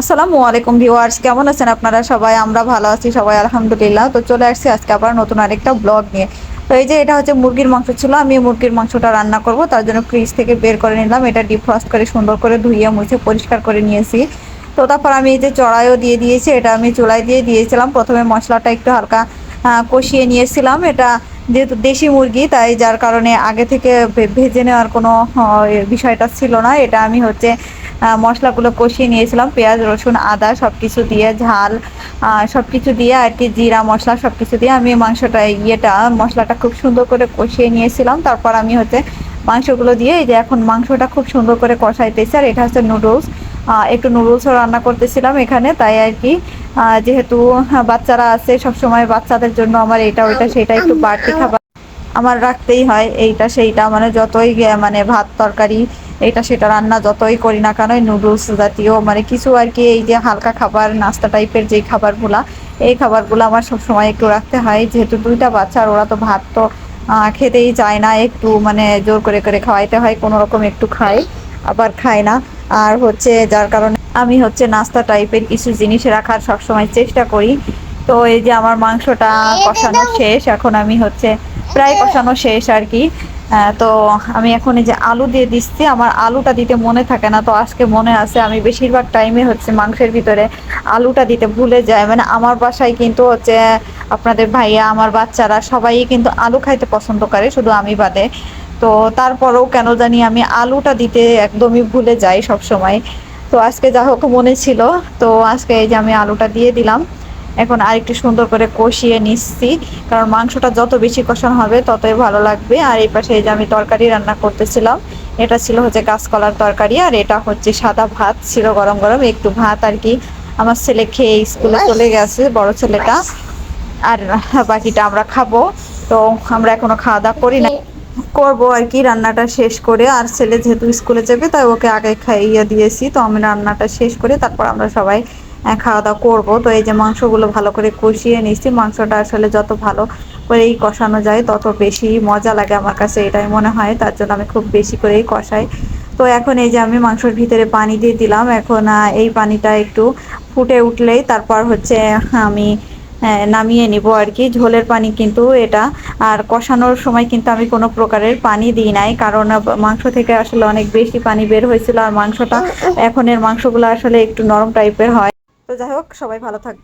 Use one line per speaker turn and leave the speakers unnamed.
আসসালামু আলাইকুম ভিউয়ার্স, কেমন আছেন আপনারা? সবাই, আমরা ভালো আছি, সবাই আলহামদুলিল্লাহ। তো চলে আসছি আজকে আবার নতুন আরেকটা ব্লগ নিয়ে। তো এই যে, এটা হচ্ছে মুরগির মাংস ছিল, আমি মুরগির মাংসটা রান্না করব। তার জন্য ফ্রিজ থেকে বের করে নিলাম। এটা ডিফ্রস্ট করে সুন্দর করে ধুইয়ে মুছে, পরিষ্কার করে নিয়েছি। তো তারপর আমি এই যে চড়াইও দিয়ে দিয়েছি, এটা আমি চুলায় দিয়ে দিয়েছিলাম। প্রথমে মশলাটা একটু হালকা কষিয়ে নিয়েছিলাম। এটা যেহেতু দেশি মুরগি, তাই যার কারণে আগে থেকে ভেজে নেওয়ার কোনো বিষয়টা ছিল না। এটা আমি হচ্ছে মশলাগুলো কষিয়ে নিয়েছিলাম, পেঁয়াজ, রসুন, আদা সব কিছু দিয়ে, ঝাল সব কিছু দিয়ে আর কি, জিরা, মশলা সব কিছু দিয়ে আমি মাংসটা, ইয়েটা, মশলাটা খুব সুন্দর করে কষিয়ে নিয়েছিলাম। তারপর আমি হচ্ছে মাংসগুলো দিয়ে এই যে এখন মাংসটা খুব সুন্দর করে কষাইতেছি। আর এটা হচ্ছে নুডলস। একটু নুডলসও রান্না করতেছিলাম এখানে, তাই আর কি যেহেতু বাচ্চারা আছে, সবসময় বাচ্চাদের জন্য আমার এটা, ওইটা, সেটা একটু বাড়তি খাবার আমার রাখতেই হয়, এইটা, সেইটা মানে যতই মানে ভাত, তরকারি এইটা সেটা রান্না যতই করি না কেন নুডলস জাতীয় মানে কিছু আর কি এই যে হালকা খাবার নাস্তা টাইপের যেই খাবারগুলা এই খাবারগুলো আমার সবসময় একটু রাখতে হয়। যেহেতু দুইটা বাচ্চা আর ওরা তো ভাত তো খেতেই চায় না একটু মানে জোর করে করে খাওয়াইতে হয় কোনো রকম একটু খায় আবার খায় না। আর হচ্ছে যার কারণে আমি হচ্ছে নাস্তা টাইপের কিছু জিনিস রাখার সবসময় চেষ্টা করি। তো এই যে আমার মাংসটা কষানো শেষ এখন আমি হচ্ছে প্রায় কষানো শেষ আর কি। তো আমি এখন এই যে আলু দিয়ে দিচ্ছি। আমার আলুটা দিতে মনে থাকে না, তো আজকে মনে আছে আমি বেশিরভাগ টাইমে হচ্ছে মাংসের ভিতরে আলুটা দিতে ভুলে যায় মানে আমার বাসায় কিন্তু হচ্ছে আপনাদের ভাইয়া, আমার বাচ্চারা সবাই কিন্তু আলু খাইতে পছন্দ করে, শুধু আমি বাদে। তো তারপরেও কেন জানি আমি আলুটা দিতে একদমই ভুলে যাই সব সময় তো আজকে যা হোক মনে ছিল, তো আজকে এই যে আমি আলুটা দিয়ে দিলাম। এখন আরেকটু সুন্দর করে কষিয়ে নিচ্ছি কারণ মাংসটা যত বেশি কষানো হবে ততই ভালো লাগবে। আর এই পাশে এই যে আমি তরকারি রান্না করতেছিলাম এটা ছিল হচ্ছে গাছকলার তরকারি আর এটা হচ্ছে সাদা ভাত ছিল গরম গরম একটু ভাত আর কি। আমার ছেলে খেয়ে স্কুলে চলে গেছে বড় ছেলেটা। আর বাকিটা আমরা খাব। তো আমরা এখনও খাওয়া দাওয়া করি না। করব আর কি রান্নাটা শেষ করে। আর ছেলে যেহেতু স্কুলে যাবে তাই ওকে আগে খাইয়ে দিয়েছি। তো আমি রান্নাটা শেষ করে তারপর আমরা সবাই খাওয়া দাওয়া করব। তো এই যে মাংসগুলো ভালো করে কষিয়ে নিচ্ছি মাংসটা আসলে যত ভালো করেই কষানো যায় তত বেশি মজা লাগে আমার কাছে এটাই মনে হয়। তার জন্য আমি খুব বেশি করেই কষাই। তো এখন এই যে আমি মাংসের ভিতরে পানি দিয়ে দিলাম। এখন এই পানিটা একটু ফুটে উঠলেই তারপর হচ্ছে আমি হ্যাঁ, নামিয়ে নিব আর কি। ঝোলের পানি কিন্তু এটা। আর কষানোর সময় কিন্তু আমি কোনো প্রকারের পানি দিই নাই। কারণ মাংস থেকে আসলে অনেক বেশি পানি বের হয়েছিল। আর মাংসটা এখনের মাংসগুলো আসলে একটু নরম টাইপের হয়। তো যাই হোক সবাই ভালো থাকবে